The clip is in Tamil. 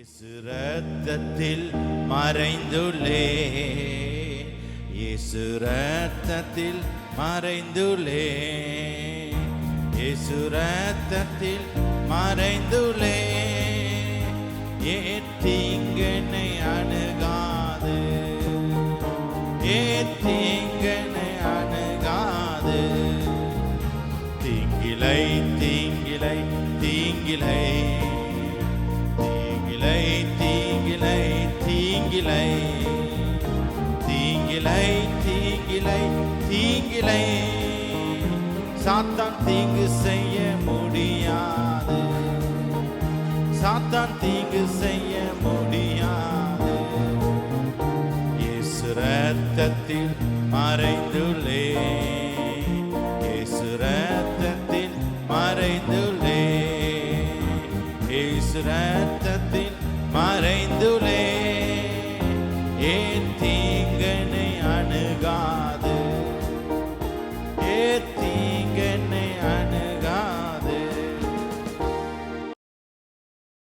இயேசு ரத்தத்தில் மறைந்துள்ளே. இயேசு ரத்தத்தில் மறைந்துள்ளே. இயேசு ரத்தத்தில் மறைந்துள்ளே. ஏத்தீங்கனை அணுகாது. ஏத்தீங்கனை அணுகாது. தீங்கிலை தீங்கிலை தீங்கிலை. தீங்கிலை தீங்கிலை தீங்கிலை தீங்கிலை. சாத்தான் தீங்கு செய்ய முடியாது. சாத்தான் தீங்கு செய்ய முடியாது. இயேசு ரத்தத்தில் மறைந்துள்ளே. இயேசு ரத்தத்தில் மறைந்துள்ளே. இயேசு ரத்தத்தில் மறைந்துள்ளே. ஏன் தீங்கனை அணுகாது?